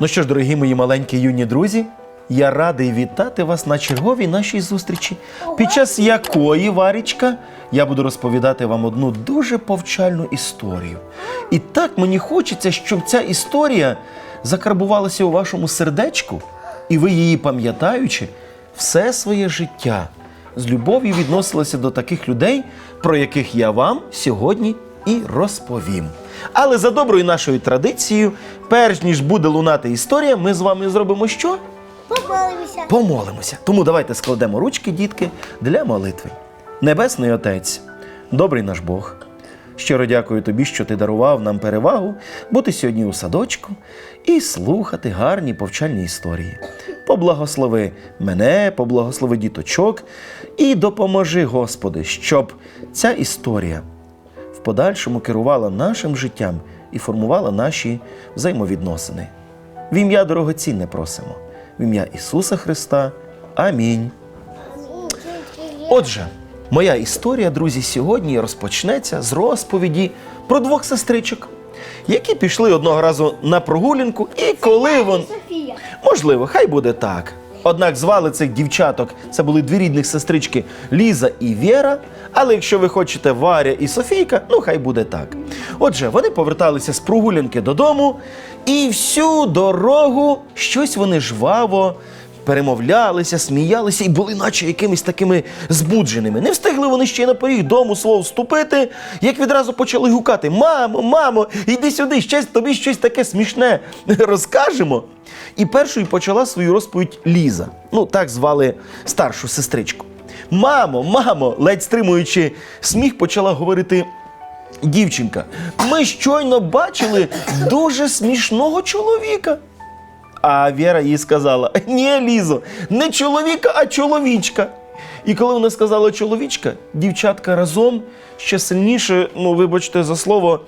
Ну що ж, дорогі мої маленькі юні друзі, я радий вітати вас на черговій нашій зустрічі, під час якої Варічка я буду розповідати вам одну дуже повчальну історію. І так мені хочеться, щоб ця історія закарбувалася у вашому сердечку, і ви її пам'ятаючи, все своє життя з любов'ю відносилися до таких людей, про яких я вам сьогодні і розповім. Але за доброю нашою традицією, перш ніж буде лунати історія, ми з вами зробимо що? Помолимося. Помолимося. Тому давайте складемо ручки, дітки, для молитви. Небесний Отець, добрий наш Бог. Щиро дякую тобі, що ти дарував нам перевагу бути сьогодні у садочку і слухати гарні повчальні історії. Поблагослови мене, поблагослови діточок і допоможи, Господи, щоб ця історія в подальшому керувала нашим життям і формувала наші взаємовідносини. В ім'я дорогоцінне просимо. В ім'я Ісуса Христа. Амінь. Отже, моя історія, друзі, сьогодні розпочнеться з розповіді про двох сестричок, які пішли одного разу на прогулянку, і коли вон. Софія. Можливо, хай буде так. Однак звали цих дівчаток, це були дві рідних сестрички Ліза і Вєра. Але якщо ви хочете Варя і Софійка, ну хай буде так. Отже, вони поверталися з прогулянки додому, і всю дорогу щось вони жваво перемовлялися, сміялися і були, наче якимись такими збудженими. Не встигли вони ще й на поріг дому слово вступити, як відразу почали гукати: Мамо, мамо, іди сюди, щось тобі щось таке смішне розкажемо. І першою почала свою розповідь Ліза. Ну, так звали старшу сестричку. Мамо, мамо, ледь стримуючи сміх, почала говорити дівчинка. Ми щойно бачили дуже смішного чоловіка. А Віра їй сказала: Ні, Лізо, не чоловіка, а чоловічка. І коли вона сказала чоловічка, дівчатка разом ще сильніше, ну вибачте за слово,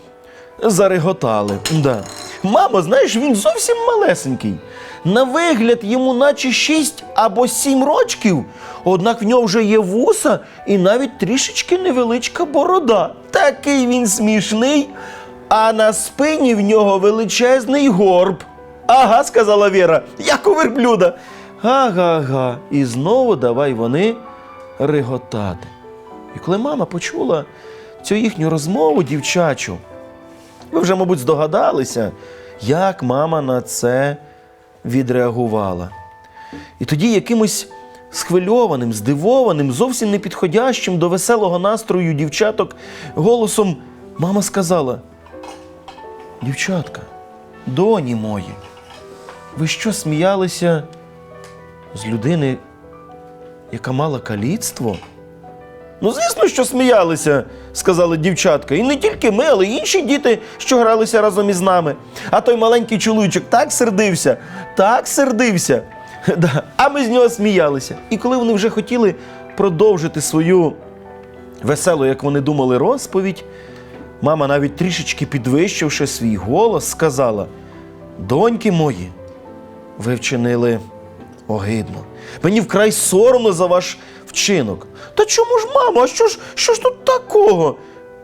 зареготали. Да. Мамо, знаєш, він зовсім малесенький. На вигляд йому наче 6 або 7 рочків, однак в нього вже є вуса і навіть трішечки невеличка борода. Такий він смішний, а на спині в нього величезний горб. Ага, сказала Віра, як у верблюда. Ага-га. І знову давай вони реготати. І коли мама почула цю їхню розмову дівчачу, ви вже, мабуть, здогадалися, як мама на це відреагувала. І тоді якимось схвильованим, здивованим, зовсім не підходящим до веселого настрою дівчаток голосом мама сказала: Дівчатка, доні мої, ви що сміялися з людини, яка мала каліцтво? Ну, звісно, що сміялися, сказали дівчатка. І не тільки ми, але й інші діти, що гралися разом із нами. А той маленький чоловічок так сердився, так сердився. Да. А ми з нього сміялися. І коли вони вже хотіли продовжити свою веселу, як вони думали, розповідь, мама, навіть трішечки підвищивши свій голос, сказала: Доньки мої, ви вчинили огидно. Мені вкрай соромно за ваш вчинок. Та чому ж, мамо, а що ж, що ж тут такого?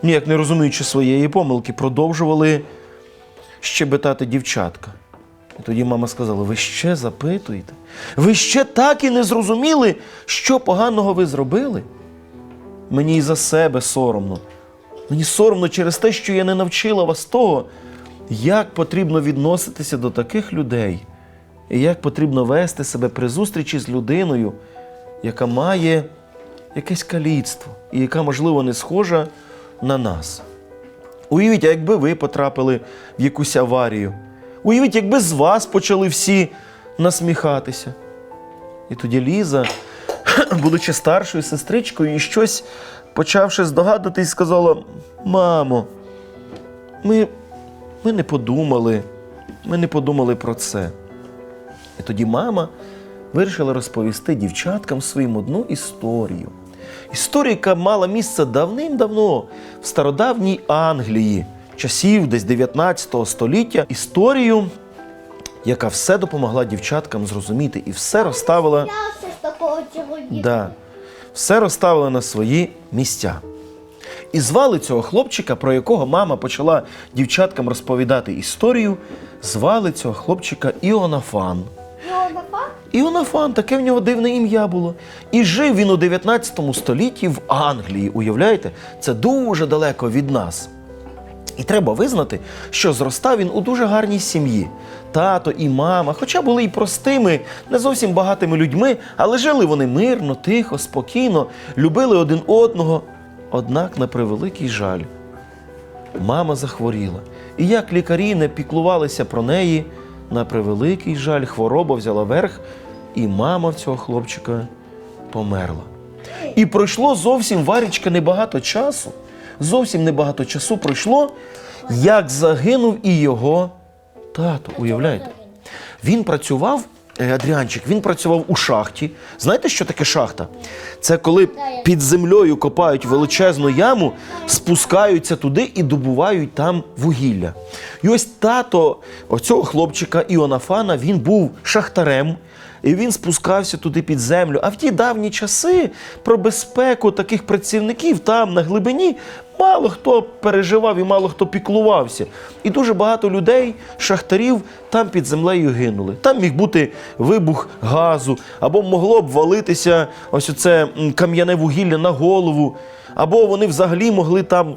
Ніяк не розуміючи своєї помилки, продовжували щебетати дівчатка. І тоді мама сказала: ви ще запитуєте? Ви ще так і не зрозуміли, що поганого ви зробили? Мені і за себе соромно. Мені соромно через те, що я не навчила вас того, як потрібно відноситися до таких людей, і як потрібно вести себе при зустрічі з людиною, яка має якесь каліцтво і яка, можливо, не схожа на нас. Уявіть, а якби ви потрапили в якусь аварію. Уявіть, якби з вас почали всі насміхатися. І тоді Ліза, будучи старшою сестричкою, і щось почавши здогадуватись, сказала: Мамо, ми, ми не подумали, ми не подумали про це. І тоді мама вирішила розповісти дівчаткам своїм одну історію. Історію, яка мала місце давним-давно в стародавній Англії, часів десь 19 століття. Історію, яка все допомогла дівчаткам зрозуміти і все розставила, да, все розставила на свої місця. І звали цього хлопчика, про якого мама почала дівчаткам розповідати історію, звали цього хлопчика Іонафан. Іонафан, таке в нього дивне ім'я було. І жив він у 19 столітті в Англії. Уявляєте, це дуже далеко від нас. І треба визнати, що зростав він у дуже гарній сім'ї. Тато і мама, хоча були і простими, не зовсім багатими людьми, але жили вони мирно, тихо, спокійно, любили один одного. Однак, на превеликий жаль, мама захворіла. І як лікарі не піклувалися про неї, на превеликий жаль, хвороба взяла верх, і мама цього хлопчика померла. І пройшло зовсім варічка небагато часу. Зовсім небагато часу пройшло, як загинув і його тато. Уявляєте? Він працював, Адріанчик, він працював у шахті. Знаєте, що таке шахта? Це коли під землею копають величезну яму, спускаються туди і добувають там вугілля. І ось тато оцього хлопчика Іонафана, він був шахтарем. І він спускався туди під землю. А в ті давні часи про безпеку таких працівників там на глибині мало хто переживав і мало хто піклувався. І дуже багато людей, шахтарів, там під землею гинули. Там міг бути вибух газу, або могло б валитися ось оце кам'яне вугілля на голову, або вони взагалі могли там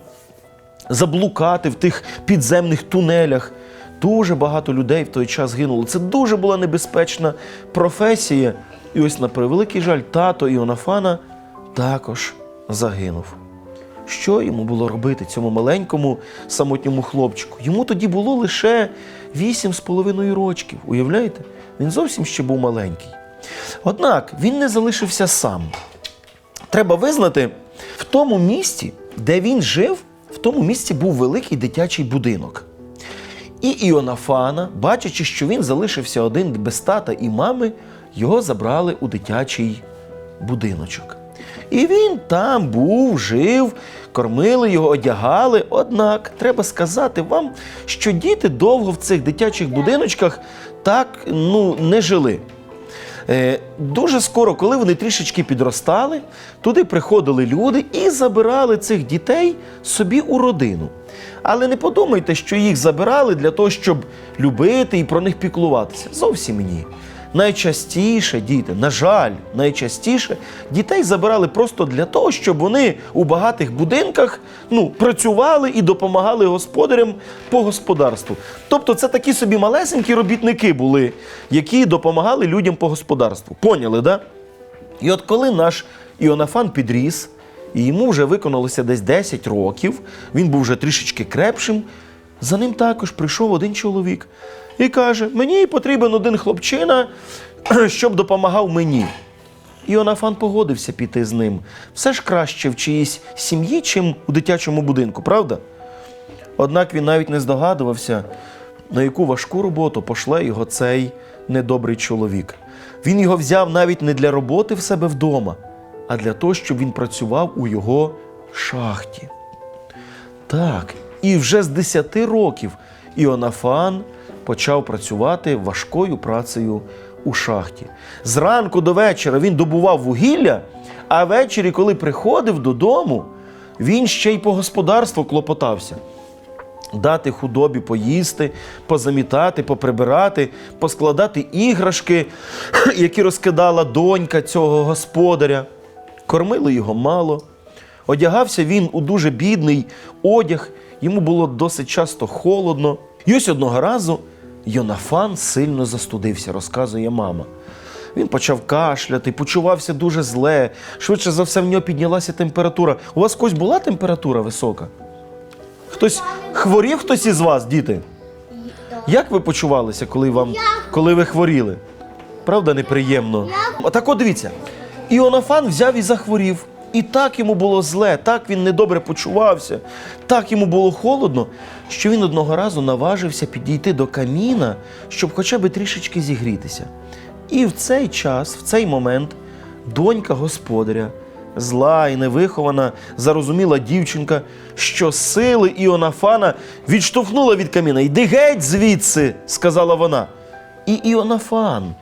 заблукати в тих підземних тунелях. Дуже багато людей в той час гинуло. Це дуже була небезпечна професія. І ось на превеликий жаль, тато Іонафана також загинув. Що йому було робити цьому маленькому самотньому хлопчику? Йому тоді було лише вісім з половиною рочків. Уявляєте? Він зовсім ще був маленький. Однак він не залишився сам. Треба визнати, в тому місті, де він жив, в тому місці був великий дитячий будинок. І Іонафана, бачачи, що він залишився один без тата і мами, його забрали у дитячий будиночок. І він там був, жив, кормили його, одягали. Однак треба сказати вам, що діти довго в цих дитячих будиночках так ну, не жили. Е, Дуже скоро, коли вони трішечки підростали, туди приходили люди і забирали цих дітей собі у родину. Але не подумайте, що їх забирали для того, щоб любити і про них піклуватися. Зовсім ні. Найчастіше діти, на жаль, найчастіше дітей забирали просто для того, щоб вони у багатих будинках ну, працювали і допомагали господарям по господарству. Тобто це такі собі малесенькі робітники були, які допомагали людям по господарству. Поняли, да? І от коли наш Іонафан підріс, і йому вже виконалося десь 10 років, він був вже трішечки крепшим, за ним також прийшов один чоловік і каже: Мені потрібен один хлопчина, щоб допомагав мені. Іонафан погодився піти з ним. Все ж краще в чиїсь сім'ї, чим у дитячому будинку, правда? Однак він навіть не здогадувався, на яку важку роботу пошле його цей недобрий чоловік. Він його взяв навіть не для роботи в себе вдома, а для того, щоб він працював у його шахті. Так, і вже з 10 років Іонафан почав працювати важкою працею у шахті. Зранку до вечора він добував вугілля, а ввечері, коли приходив додому, він ще й по господарству клопотався. Дати худобі поїсти, позамітати, поприбирати, поскладати іграшки, які розкидала донька цього господаря. Кормили його мало. Одягався він у дуже бідний одяг, йому було досить часто холодно. І ось одного разу Йонафан сильно застудився, розказує мама. Він почав кашляти, почувався дуже зле. Швидше за все, в нього піднялася температура. У вас когось була температура висока? Хтось хворів хтось із вас, діти? Як ви почувалися, коли вам коли ви хворіли? Правда, неприємно? Так от дивіться, Іонафан взяв і захворів. І так йому було зле, так він недобре почувався, так йому було холодно, що він одного разу наважився підійти до каміна, щоб хоча б трішечки зігрітися. І в цей час, в цей момент, донька господаря, зла і невихована, зарозуміла дівчинка, що сили Іонафана відштовхнула від каміна. Йди геть звідси, сказала вона. І Іонафан,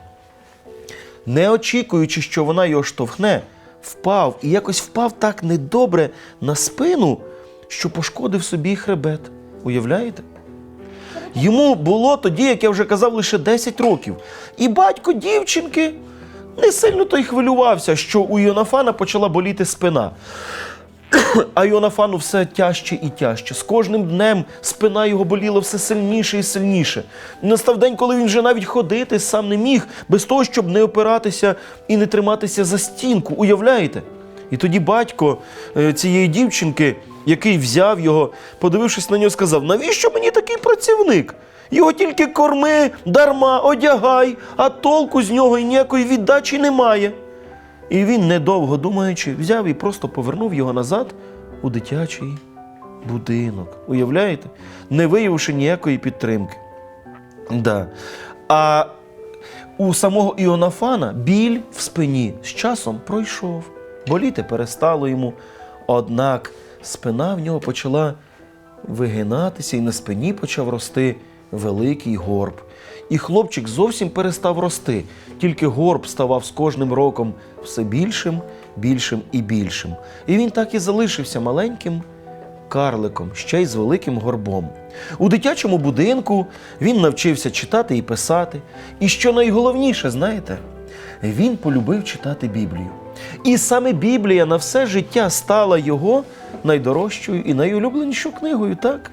не очікуючи, що вона його штовхне, впав і якось впав так недобре на спину, що пошкодив собі хребет. Уявляєте? Йому було тоді, як я вже казав, лише 10 років. І батько дівчинки не сильно той хвилювався, що у Йонафана почала боліти спина. А Йонафану все тяжче і тяжче. З кожним днем спина його боліла все сильніше і сильніше. Настав день, коли він вже навіть ходити сам не міг, без того, щоб не опиратися і не триматися за стінку. Уявляєте? І тоді батько е, цієї дівчинки, який взяв його, подивившись на нього, сказав: навіщо мені такий працівник? Його тільки корми, дарма, одягай, а толку з нього і ніякої віддачі немає. І він, недовго думаючи, взяв і просто повернув його назад у дитячий будинок. Уявляєте? Не виявивши ніякої підтримки. Да. А у самого Іонафана біль в спині з часом пройшов. Боліти перестало йому. Однак спина в нього почала вигинатися, і на спині почав рости великий горб. І хлопчик зовсім перестав рости, тільки горб ставав з кожним роком все більшим, більшим і більшим. І він так і залишився маленьким карликом, ще й з великим горбом. У дитячому будинку він навчився читати і писати. І що найголовніше, знаєте, він полюбив читати Біблію. І саме Біблія на все життя стала його найдорожчою і найулюбленішою книгою, так?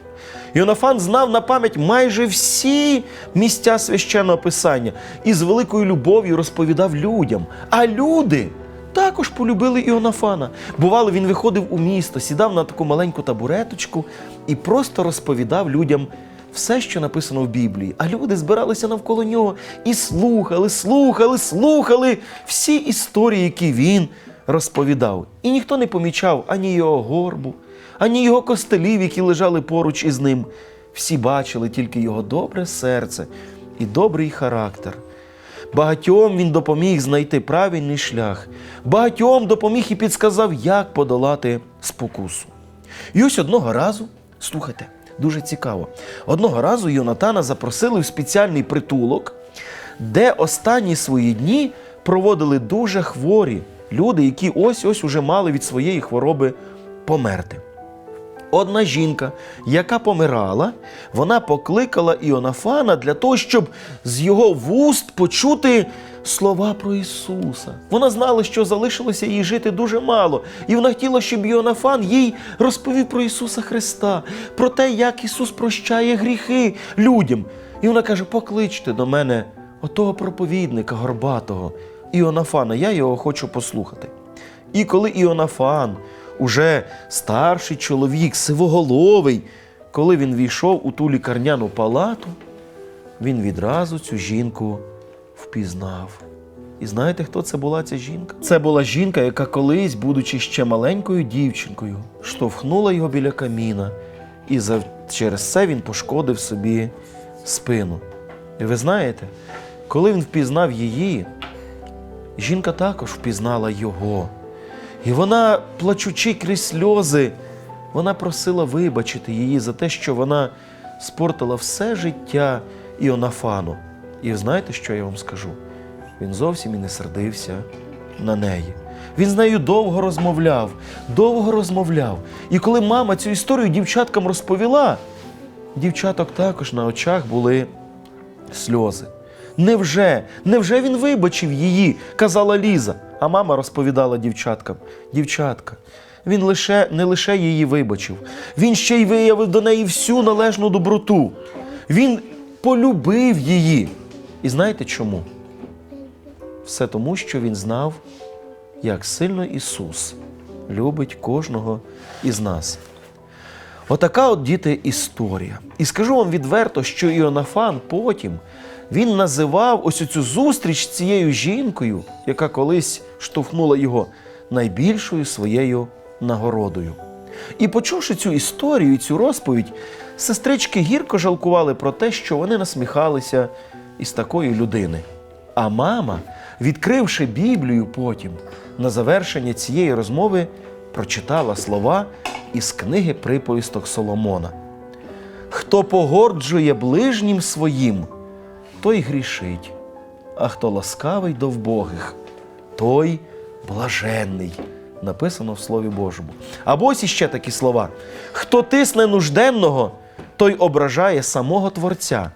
Йонафан знав на пам'ять майже всі місця священного писання і з великою любов'ю розповідав людям. А люди також полюбили Іонафана. Бувало, він виходив у місто, сідав на таку маленьку табуреточку і просто розповідав людям все, що написано в Біблії. А люди збиралися навколо нього і слухали, слухали, слухали всі історії, які він розповідав. І ніхто не помічав ані його горбу, ані його костелів, які лежали поруч із ним. Всі бачили тільки його добре серце і добрий характер. Багатьом він допоміг знайти правильний шлях, багатьом допоміг і підсказав, як подолати спокусу. І ось одного разу, слухайте, дуже цікаво, одного разу Йонатана запросили в спеціальний притулок, де останні свої дні проводили дуже хворі люди, які ось-ось уже мали від своєї хвороби померти. Одна жінка, яка помирала, вона покликала Іонафана для того, щоб з його вуст почути слова про Ісуса. Вона знала, що залишилося їй жити дуже мало, і вона хотіла, щоб Іонафан їй розповів про Ісуса Христа, про те, як Ісус прощає гріхи людям. І вона каже: покличте до мене отого проповідника горбатого Іонафана, я його хочу послухати. І коли Іонафан, уже старший чоловік, сивоголовий, коли він війшов у ту лікарняну палату, він відразу цю жінку впізнав. І знаєте, хто це була ця жінка? Це була жінка, яка колись, будучи ще маленькою дівчинкою, штовхнула його біля каміна, і через це він пошкодив собі спину. І ви знаєте, коли він впізнав її, жінка також впізнала його. І вона, плачучи крізь сльози, вона просила вибачити її за те, що вона спортила все життя Іонафану. І знаєте, що я вам скажу? Він зовсім і не сердився на неї. Він з нею довго розмовляв, довго розмовляв. І коли мама цю історію дівчаткам розповіла, дівчаток також на очах були сльози. Невже? Невже він вибачив її? казала Ліза. А мама розповідала дівчаткам: дівчатка, він лише не лише її вибачив, він ще й виявив до неї всю належну доброту. Він полюбив її. І знаєте чому? Все тому, що він знав, як сильно Ісус любить кожного із нас. Отака от діти історія. І скажу вам відверто, що Іонафан потім він називав ось цю зустріч з цією жінкою, яка колись штовхнула його найбільшою своєю нагородою. І почувши цю історію і цю розповідь, сестрички гірко жалкували про те, що вони насміхалися із такої людини. А мама, відкривши Біблію потім, на завершення цієї розмови, прочитала слова із книги приповісток Соломона. Хто погорджує ближнім своїм, той грішить, а хто ласкавий до вбогих, той блаженний. написано в Слові Божому. Або ось іще такі слова: хто тисне нужденного, той ображає самого Творця,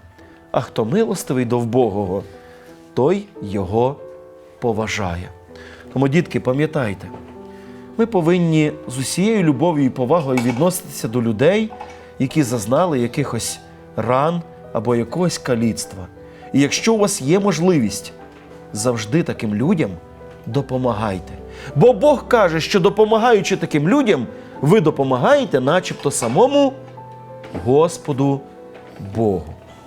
а хто милостивий до вбогого, той його поважає. Тому, дітки, пам'ятайте, ми повинні з усією любов'ю і повагою відноситися до людей, які зазнали якихось ран або якогось каліцтва. І якщо у вас є можливість, завжди таким людям допомагайте. Бо Бог каже, що допомагаючи таким людям, ви допомагаєте, начебто самому Господу Богу.